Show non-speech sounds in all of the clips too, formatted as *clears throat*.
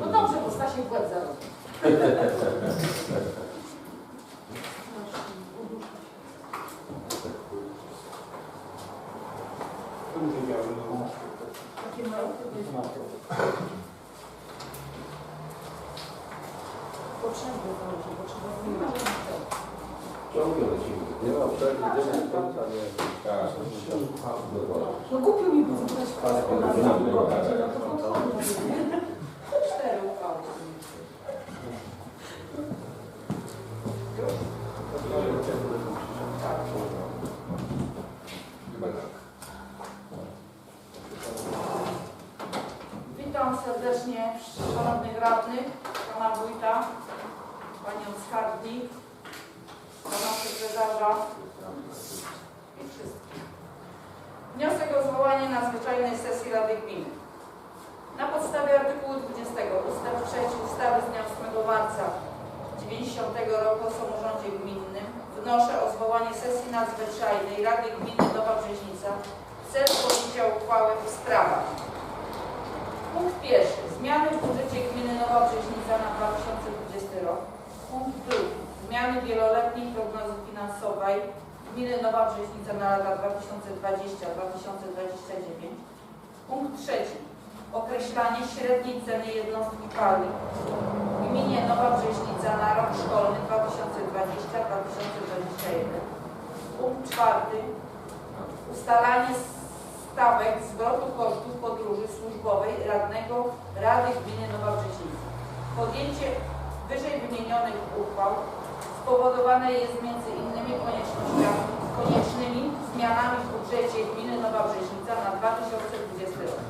No dobrze, bo Stasiek łeb *laughs* Witam serdecznie szanownych radnych, pana wójta, panią skarbnik, pana sekretarza i wszystkich. Wniosek o zwołanie nadzwyczajnej sesji Rady Gminy. Na podstawie artykułu 20 ust. 3 ustawy z dnia 8 marca 90 roku o samorządzie gminnym wnoszę o zwołanie sesji nadzwyczajnej Rady Gminy Nowa Brzeźnica w celu podjęcia uchwały w sprawach Punkt pierwszy. Zmiany w budżecie gminy Nowa Brzeźnica na 2020 rok. Punkt drugi. Zmiany wieloletniej prognozy finansowej gminy Nowa Brzeźnica na lata 2020-2029. Punkt trzeci. Określanie średniej ceny jednostki paliw w gminie Nowa Brzeźnica na rok szkolny 2020-2021. Punkt czwarty. Ustalanie stawek zwrotu kosztów podróży służbowej radnego Rady Gminy Nowa Brzeźnica. Podjęcie wyżej wymienionych uchwał spowodowane jest między innymi koniecznościami, koniecznymi zmianami w budżecie Gminy Nowa Brzeźnica na 2020 rok.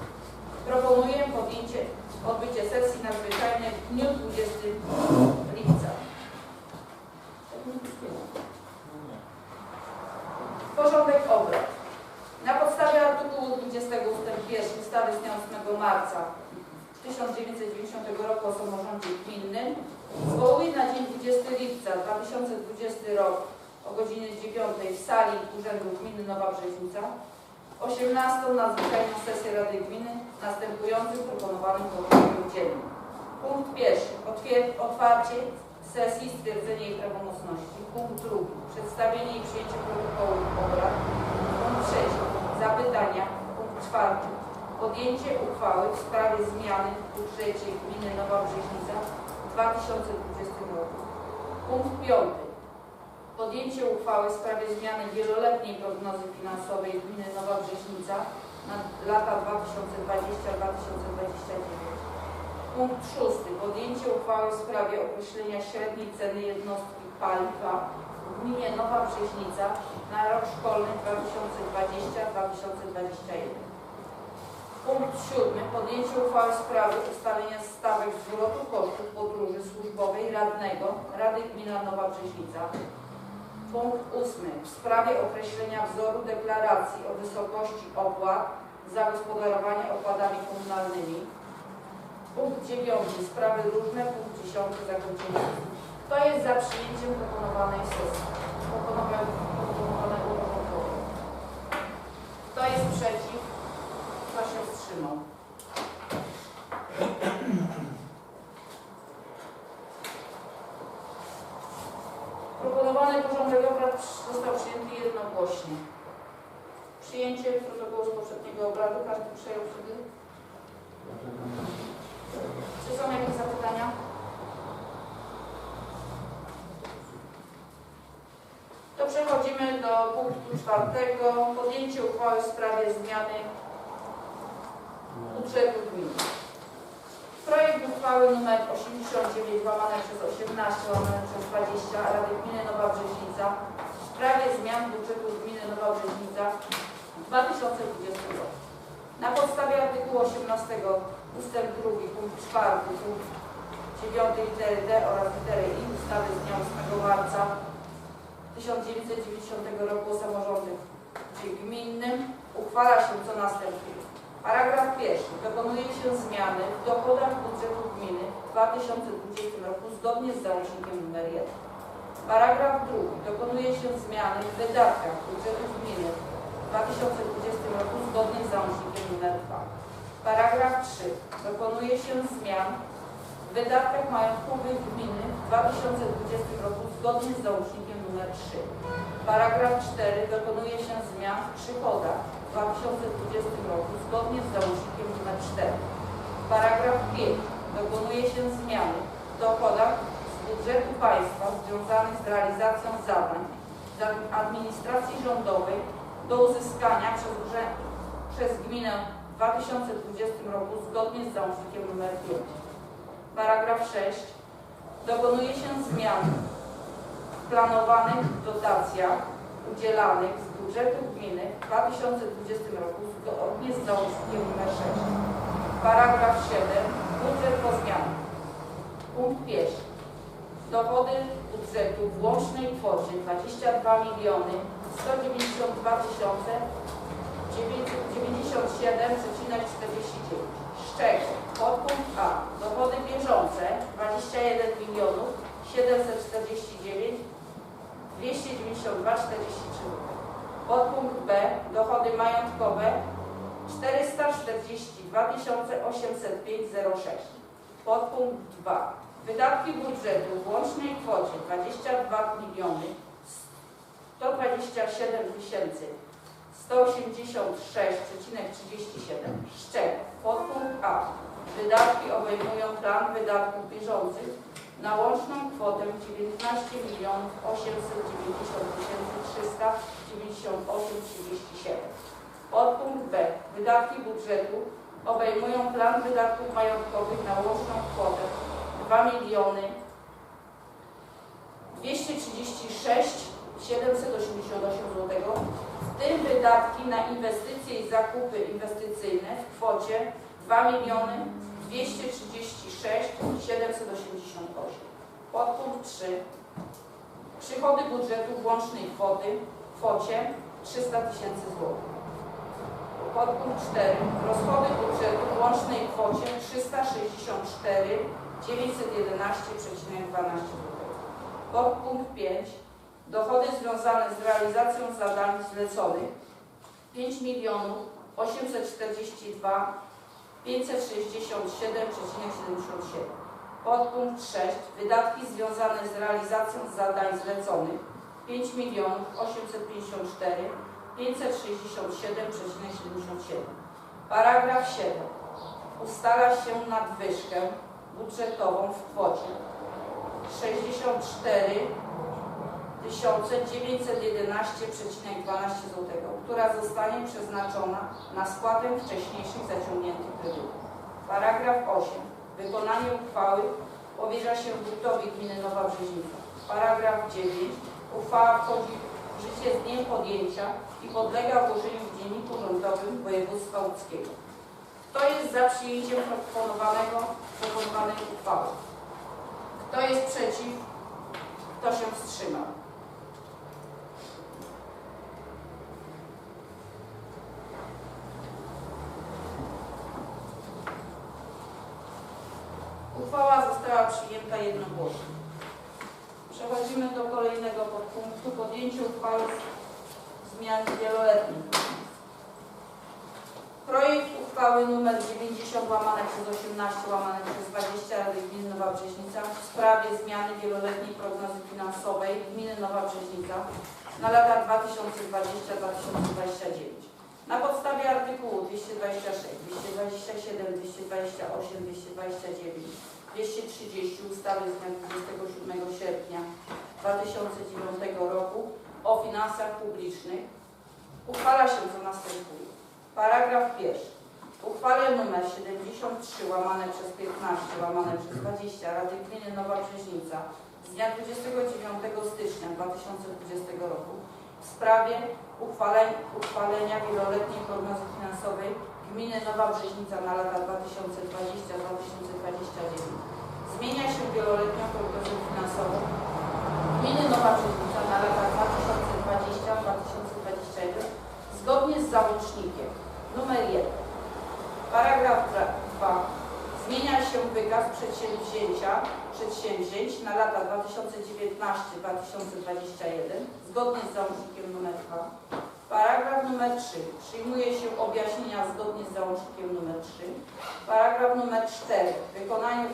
Proponuję podjęcie, odbycie sesji nadzwyczajnej w dniu 20 lipca. Porządek obrad. Artykułu 20 ust. 1 ustawy z dnia 8 marca 1990 roku o samorządzie gminnym zwołuję na dzień 20 lipca 2020 rok o godzinie 9 w sali Urzędu Gminy Nowa Brzeźnica 18 nadzwyczajną sesję Rady Gminy następującym proponowanym porządkiem dziennym. Punkt pierwszy. Otwarcie sesji, stwierdzenie jej prawomocności. Punkt drugi. Przedstawienie i przyjęcie protokołu obrad. Punkt trzeci. Zapytania. Punkt czwarty. Podjęcie uchwały w sprawie zmiany w budżecie gminy Nowa Brzeźnica w 2020 roku. Punkt piąty. Podjęcie uchwały w sprawie zmiany wieloletniej prognozy finansowej gminy Nowa Brzeźnica na lata 2020-2029. Punkt szósty. Podjęcie uchwały w sprawie określenia średniej ceny jednostki paliwa gminie Nowa Brzeźnica na rok szkolny 2020-2021. Punkt siódmy. Podjęcie uchwały w sprawie ustalenia stawek zwrotu kosztów podróży służbowej radnego Rady Gmina Nowa Brzeźnica. Punkt ósmy. W sprawie określenia wzoru deklaracji o wysokości opłat za gospodarowanie odpadami komunalnymi. Punkt dziewiąty. Sprawy różne. Punkt dziesiąty. Zakończenie. Kto jest za przyjęciem proponowanej sesji? Proponowanego proponowanego protokołu. Kto jest przeciw? Kto się wstrzymał? Proponowany porządek obrad został przyjęty jednogłośnie. Przyjęcie protokołu z poprzedniego obradu. Każdy przejął wtedy? Czy są jakieś zapytania? To przechodzimy do punktu czwartego. Podjęcie uchwały w sprawie zmiany budżetu gminy. Projekt uchwały nr 89 łamane przez 18 łamane przez 20 Rady Gminy Nowa Brzeźnica w sprawie zmian budżetu gminy Nowa Brzeźnica w 2020 roku. Na podstawie artykułu 18 ust. 2 punkt 4 punkt 9 litery D oraz litery I ustawy z dnia 8 marca 1990 roku o samorządzie gminnym uchwala się co następuje. Paragraf pierwszy. Dokonuje się zmiany w dochodach budżetu gminy w 2020 roku zgodnie z załącznikiem nr 1. Paragraf drugi. Dokonuje się zmiany w wydatkach budżetu gminy w 2020 roku zgodnie z załącznikiem nr 2. Paragraf 3. Dokonuje się zmian w wydatkach majątkowych gminy w 2020 roku zgodnie z załącznikiem nr 3. Paragraf 4. Dokonuje się zmian w przychodach w 2020 roku zgodnie z załącznikiem nr 4. Paragraf 5. Dokonuje się zmiany w dochodach z budżetu państwa związanych z realizacją zadań administracji rządowej do uzyskania przez, przez gminę w 2020 roku zgodnie z załącznikiem nr 5. Paragraf 6. Dokonuje się zmian w planowanych dotacjach udzielanych z budżetu gminy w 2020 roku zgodnie z załącznikiem nr 6. Paragraf 7. Budżet po zmianach. Punkt pierwszy. Dochody budżetu w łącznej kwocie 22 miliony 192 tysiące 97,49. Z czego podpunkt A. Dochody bieżące 21 milionów 749 292,43. Podpunkt B. Dochody majątkowe 442 805,06. Podpunkt 2. Wydatki budżetu w łącznej kwocie 22 miliony 127 tysięcy 186,37 z czego podpunkt A. Wydatki obejmują plan wydatków bieżących na łączną kwotę 19 milionów 890 tysięcy 398,37. Podpunkt B. Wydatki budżetu obejmują plan wydatków majątkowych na łączną kwotę 2 miliony 236 788 zł, w tym wydatki na inwestycje i zakupy inwestycyjne w kwocie 2 miliony 236 788. Podpunkt 3. Przychody budżetu w łącznej kwoty, kwocie 300 tysięcy złotych. Podpunkt 4. Rozchody budżetu w łącznej kwocie 364 911,12 zł. Podpunkt 5. Dochody związane z realizacją zadań zleconych 5 milionów 842 567,77. Podpunkt 6. Wydatki związane z realizacją zadań zleconych 5 milionów 854 567,77. Paragraf 7. Ustala się nadwyżkę budżetową w kwocie 64 911,12 zł, która zostanie przeznaczona na spłatę wcześniejszych zaciągniętych kredytów. Paragraf 8. Wykonanie uchwały powierza się wójtowi gminy Nowa Brzeźnica. Paragraf 9. Uchwała wchodzi w życie z dniem podjęcia i podlega ogłoszeniu w Dzienniku Rządowym Województwa Łódzkiego. Kto jest za przyjęciem proponowanego, proponowanej uchwały? Kto jest przeciw? Kto się wstrzymał? Uchwała została przyjęta jednogłośnie. Przechodzimy do kolejnego podpunktu. Podjęcie uchwały w zmianie wieloletniej. Projekt uchwały nr 90 łamane przez 18 łamane przez 20 Rady Gminy Nowa Brzeźnica w sprawie zmiany wieloletniej prognozy finansowej Gminy Nowa Brzeźnica na lata 2020-2029. Na podstawie artykułu 226, 227, 228, 229, 230 ustawy z dnia 27 sierpnia 2009 roku o finansach publicznych uchwala się co następuje. Paragraf pierwszy. Uchwale nr 73 łamane przez 15 łamane przez 20 Rady Gminy Nowa Brzeźnica z dnia 29 stycznia 2020 roku w sprawie uchwalenia wieloletniej prognozy finansowej Gminy Nowa Brzeźnica na lata 2020-2029 zmienia się wieloletnią prognozę finansową Gminy Nowa Brzeźnica na lata 2020-2021 zgodnie z załącznikiem numer 1. Paragraf 2. Zmienia się wykaz przedsięwzięcia, przedsięwzięć na lata 2019-2021 zgodnie z załącznikiem numer 2. Paragraf numer 3. Przyjmuje się objaśnienia zgodnie z załącznikiem numer 3. Paragraf numer 4. Wykonanie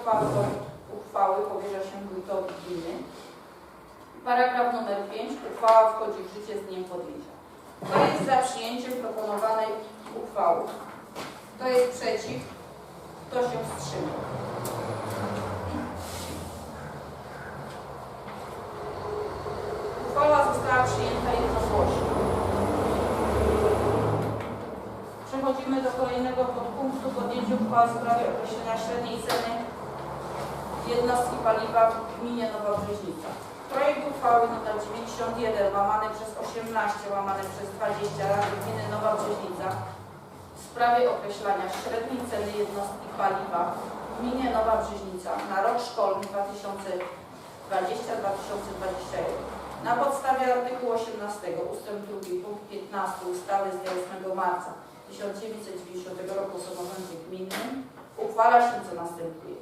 uchwały, powierza się wójtowi gminy. Paragraf numer 5. Uchwała wchodzi w życie z dniem podjęcia. Kto jest za przyjęciem proponowanej uchwały? Kto jest przeciw? Kto się wstrzymał? Uchwała została przyjęta jednogłośnie. Przechodzimy do kolejnego podpunktu podjęcie uchwały w sprawie określenia średniej ceny jednostki paliwa w gminie Nowa Brzeźnica. Projekt uchwały nr 91 łamane przez 18 łamane przez 20 Rady Gminy Nowa Brzeźnica w sprawie określania średniej ceny jednostki paliwa w gminie Nowa Brzeźnica na rok szkolny 2020-2021 na podstawie artykułu 18 ust. 2 punkt 15 ustawy z dnia 8 marca 1990 roku o samorządzie gminnym uchwala się co następuje.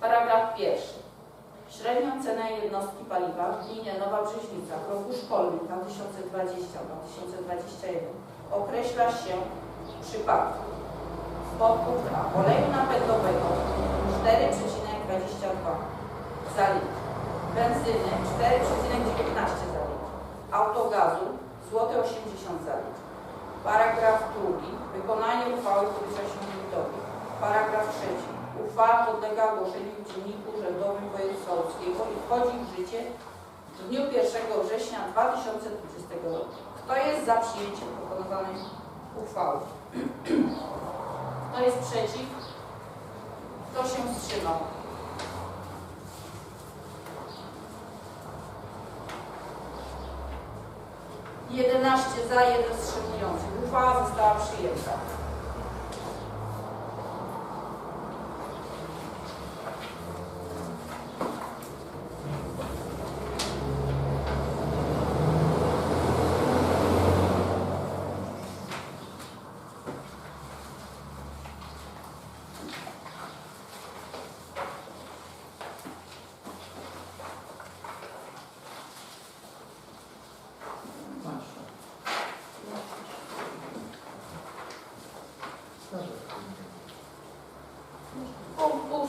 Paragraf pierwszy. Średnią cenę jednostki paliwa w gminie Nowa Brzeźnica w roku szkolnym 2020-2021 określa się w przypadku podpunkt A oleju napędowego 4,22 za litr, benzyny 4,19 za litr, autogazu złote 80 za litr. Paragraf drugi. Wykonanie uchwały powierza się wójtowi. Paragraf trzeci. Uchwała podlega ogłoszeniu w Dzienniku Urzędowym Województwa i wchodzi w życie w dniu 1 września 2020 roku. Kto jest za przyjęciem proponowanej uchwały? Kto jest przeciw? Kto się wstrzymał? Jedenaście za, jeden wstrzymujący. Uchwała została przyjęta.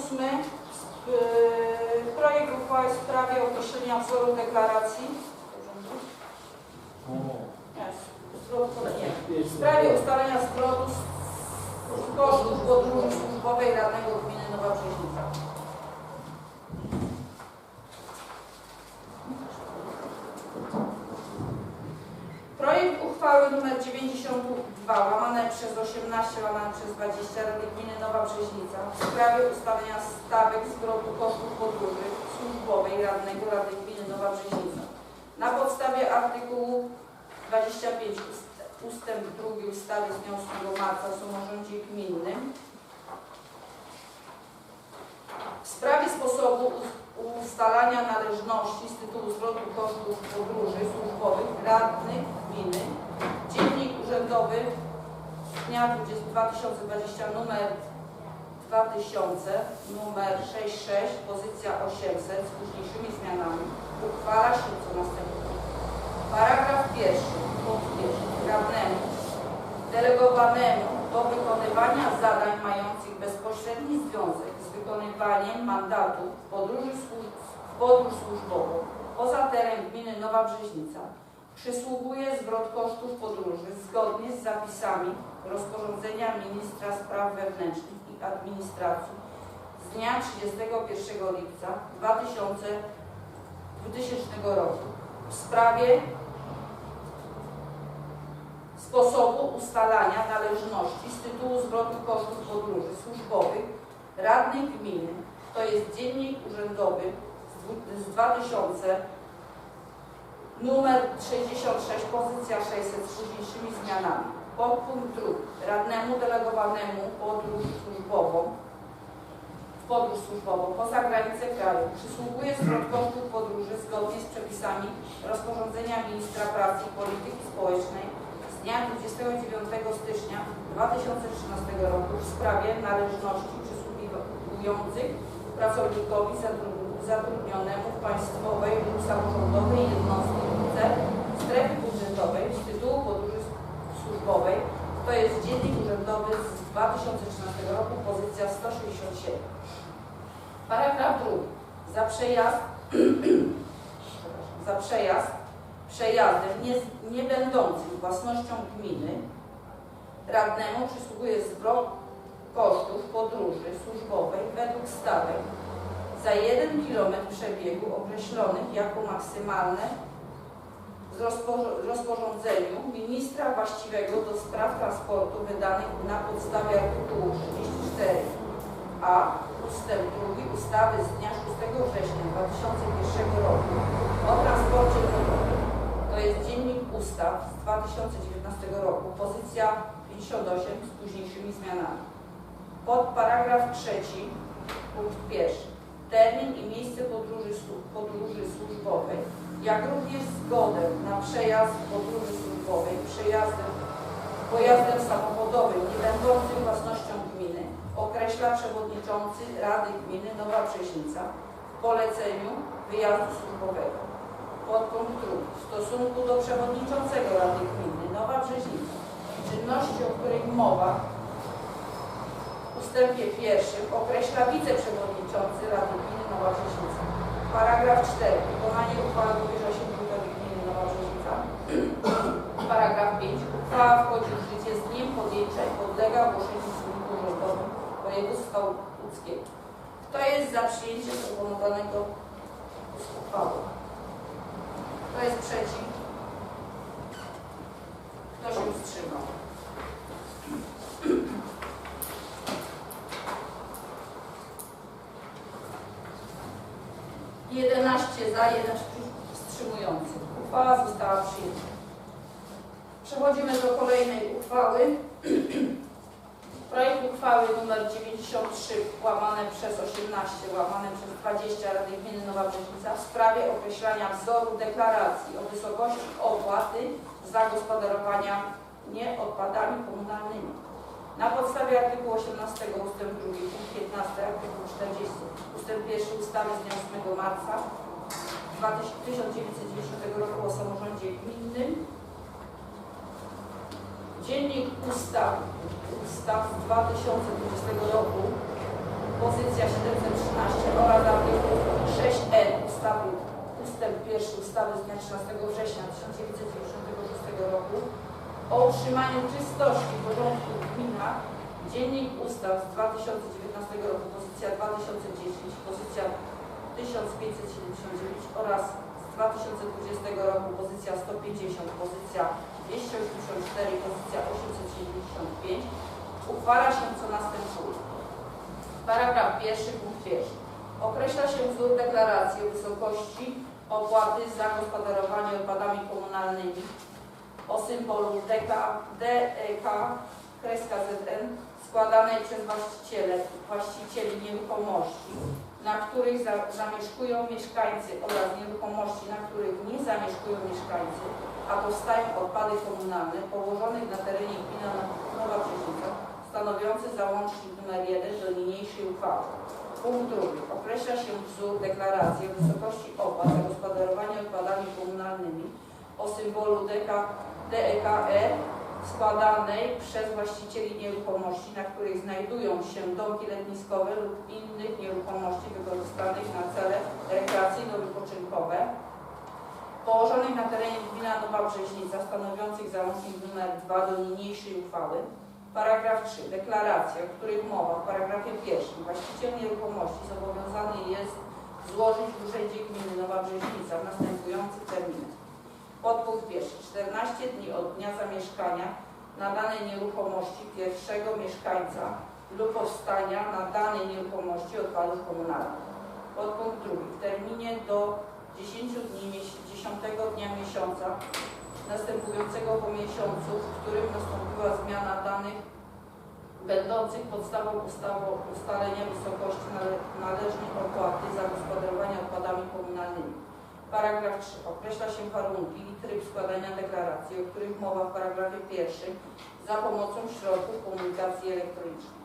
Punkt ósmy. Yy, Projekt uchwały w sprawie określenia wzoru deklaracji. W sprawie ustalenia zwrotu z kosztów podróży służbowej radnego gminy Nowa Brzeźnica. Projekt uchwały nr 92 łamane przez 18 łamane przez 20 Rady Gminy Nowa Brzeźnica w sprawie ustalenia stawek zwrotu kosztów podróży służbowej radnego Rady Gminy Nowa Brzeźnica. Na podstawie artykułu 25 ust. ustęp 2 ustawy z dnia 8 marca o samorządzie gminnym w sprawie sposobu us- ustalania należności z tytułu zwrotu kosztów podróży służbowych radnych gminy Dziennik Urzędowy z dnia 20 2020 numer 2000 numer 66 pozycja 800 z późniejszymi zmianami uchwala się co następuje. Paragraf pierwszy, punkt pierwszy. Prawnemu, delegowanemu do wykonywania zadań mających bezpośredni związek z wykonywaniem mandatu w podróży w podróż służbową poza teren gminy Nowa Brzeźnica przysługuje zwrot kosztów podróży zgodnie z zapisami rozporządzenia ministra spraw wewnętrznych administracji z dnia 31 lipca 2000 2000 roku w sprawie sposobu ustalania należności z tytułu zwrotu kosztów podróży służbowych radnych gminy, to jest Dziennik Urzędowy z dwu- z 2000, numer 66, pozycja 600 z późniejszymi zmianami. Podpunkt drugi. Radnemu delegowanemu podróż służbową w podróż służbową poza granice kraju przysługuje zwrot kosztów podróży zgodnie z przepisami rozporządzenia ministra pracy i polityki społecznej z dnia 29 stycznia 2013 roku w sprawie należności przysługujących pracownikowi zatrudni- zatrudnionemu w państwowej lub samorządowej jednostce strefy budżetowej z tytułu podróży służbowej. To jest dziennik urzędowy z 2013 roku, pozycja 167. Paragraf drugi. Za przejazd, *clears throat* za przejazd przejazdem nie, nie będącym własnością gminy radnemu przysługuje zwrot kosztów podróży służbowej według stawek za 1 km przebiegu określonych jako maksymalne w rozporządzeniu ministra właściwego do spraw transportu wydanych na podstawie artykułu 34a ustęp 2 ustawy z dnia 6 września 2001 roku o transporcie drogowym. To jest Dziennik Ustaw z 2019 roku, pozycja 58 z późniejszymi zmianami. Pod paragraf trzeci, punkt pierwszy. Termin i miejsce podróży, podróży służbowej, jak również zgodę na przejazd podróży służbowej przejazdem pojazdem samochodowym nie będącym własnością gminy określa przewodniczący Rady Gminy Nowa Brzeźnica w poleceniu wyjazdu służbowego. Podpunkt drugi. W stosunku do przewodniczącego Rady Gminy Nowa Brzeźnica czynności, o których mowa w ustępie pierwszym określa wiceprzewodniczący Rady Gminy Nowa Brzeźnica. Paragraf 4. Wykonanie uchwały powierza się wójtowi gminy Nowa Brzeźnica. Paragraf 5. Uchwała wchodzi w życie z dniem podjęcia i podlega ogłoszeniu Województwa Łódzkiego. Kto jest za przyjęciem proponowanego uchwały? Kto jest przeciw? Kto się wstrzymał? Jedenaście za, jeden wstrzymujący. Uchwała została przyjęta. Przechodzimy do kolejnej uchwały. Uchwały nr 93 łamane przez 18 łamane przez 20 Rady Gminy Nowa Brzeźnica w sprawie określania wzoru deklaracji o wysokości opłaty za gospodarowania nieodpadami komunalnymi. Na podstawie artykułu 18 ust. 2 punkt 15 artykuł 40 ust. 1 ustawy z dnia 8 marca 1990 roku o samorządzie gminnym Dziennik Ustaw, ustaw z 2020 roku, pozycja 713 oraz artykuł 6n ustawy, ustęp 1 ustawy z dnia 13 września 1996 roku o utrzymaniu czystości porządku w gminach. Dziennik Ustaw z 2019 roku, pozycja 2010, pozycja 1579 oraz z 2020 roku, pozycja 150, pozycja 284, pozycja 875 uchwala się co następuje. Paragraf pierwszy, punkt pierwszy. Określa się wzór deklaracji o wysokości opłaty za gospodarowanie odpadami komunalnymi o symbolu DK, DEK, kreska ZN składanej przez właściciele, właścicieli nieruchomości, na których za, zamieszkują mieszkańcy oraz nieruchomości, na których nie zamieszkują mieszkańcy, a powstają odpady komunalne położonych na terenie gminy Nowa Brzeźnica, stanowiący załącznik nr 1 do niniejszej uchwały. Punkt drugi. Określa się wzór deklaracji o wysokości opłat za gospodarowanie odpadami komunalnymi o symbolu DEKE składanej przez właścicieli nieruchomości, na których znajdują się domki letniskowe lub innych nieruchomości wykorzystanych na cele rekreacyjno-wypoczynkowe położonych na terenie gmina Nowa Brzeźnica, stanowiących załącznik nr 2 do niniejszej uchwały. Paragraf 3. Deklaracja, o których mowa w paragrafie pierwszym. Właściciel nieruchomości zobowiązany jest złożyć w Urzędzie Gminy Nowa Brzeźnica w następujących terminach. Podpunkt pierwszy. 14 dni od dnia zamieszkania na danej nieruchomości pierwszego mieszkańca lub powstania na danej nieruchomości odpadów komunalnych. Podpunkt drugi. W terminie do 10 dni, mies- 10 dnia miesiąca następującego po miesiącu, w którym nastąpiła zmiana danych będących podstawą ustalenia wysokości nale- należnej opłaty za gospodarowanie odpadami komunalnymi. Paragraf 3. Określa się warunki i tryb składania deklaracji, o których mowa w paragrafie pierwszym za pomocą środków komunikacji elektronicznej.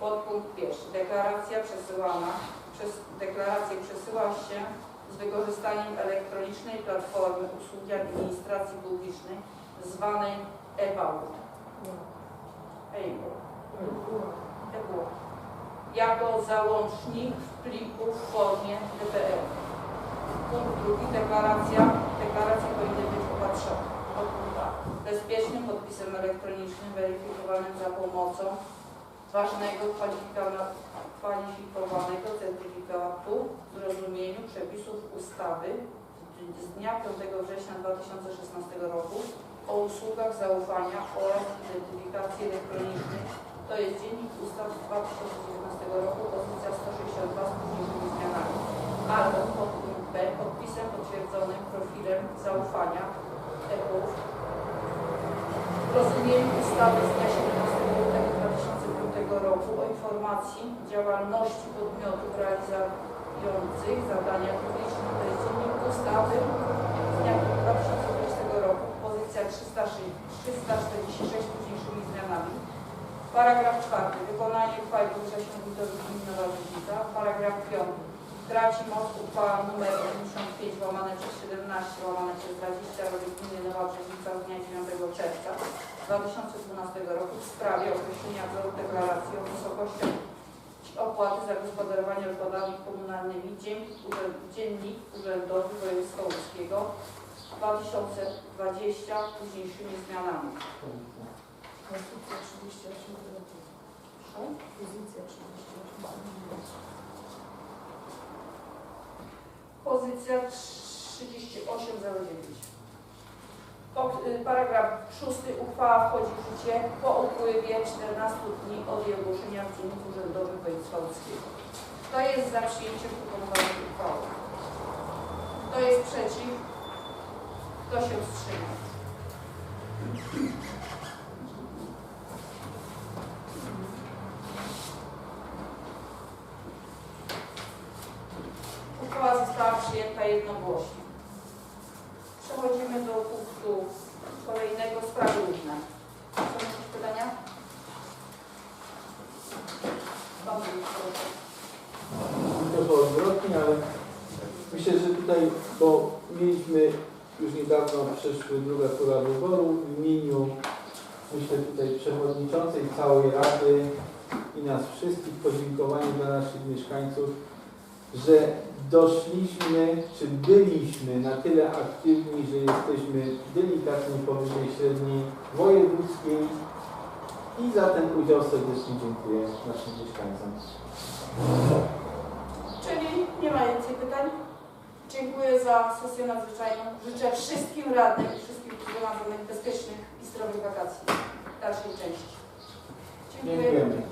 Podpunkt pierwszy. Deklaracja przesyłana, przez, deklarację przesyła się z wykorzystaniem elektronicznej platformy usługi administracji publicznej zwanej e-Bałt. Jako załącznik plików w formie DPR. Punkt drugi, deklaracja. Deklaracje powinny być opatrzone. Bezpiecznym podpisem elektronicznym weryfikowanym za pomocą ważnego kwalifikowanego certyfikatu w ustawy z dnia 5 września 2016 roku o usługach zaufania oraz identyfikacji elektronicznej, to jest Dziennik Ustaw z 2019 roku, pozycja 162 z późniejszymi zmianami, albo B podpisem potwierdzonym profilem zaufania EPUF w rozumieniu ustawy z dnia 17 lutego 2005 roku o informacji działalności podmiotów realizujących zadania publiczne, to jest Ustawy z dnia 2020 roku, pozycja 306 346 z późniejszymi zmianami. Paragraf czwarty. Wykonanie uchwały Burza Wójtowi Gminy Nowa. Paragraf piąty. Traci moc uchwała nr 85 łamane przez 17 łamane przez 20 Rady Gminy Nowa Brzeźnica z dnia 9 czerwca 2012 roku w sprawie określenia wzoru deklaracji o wysokości opłaty za gospodarowanie odpadami komunalnymi Dziennik, Urzędowy Województwa Łódzkiego 2020 z późniejszymi zmianami. Konstytucja 38 Pozycja 38 Pozycja 3809. Po- y, Paragraf 6. Uchwała wchodzi w życie po upływie 14 dni od jej ogłoszenia w Dzienniku Urzędowym Łódzkiego. Kto jest za przyjęciem proponowanej uchwały? Kto jest przeciw? Kto się wstrzymał? Rady i nas wszystkich podziękowanie dla naszych mieszkańców, że doszliśmy, czy byliśmy na tyle aktywni, że jesteśmy delikatnie powyżej średniej wojewódzkiej i za ten udział serdecznie dziękuję naszym mieszkańcom. Czyli nie ma więcej pytań. Dziękuję za sesję nadzwyczajną. Życzę wszystkim radnym i wszystkim zgromadzonych bezpiecznych i zdrowych wakacji w dalszej części. Quem?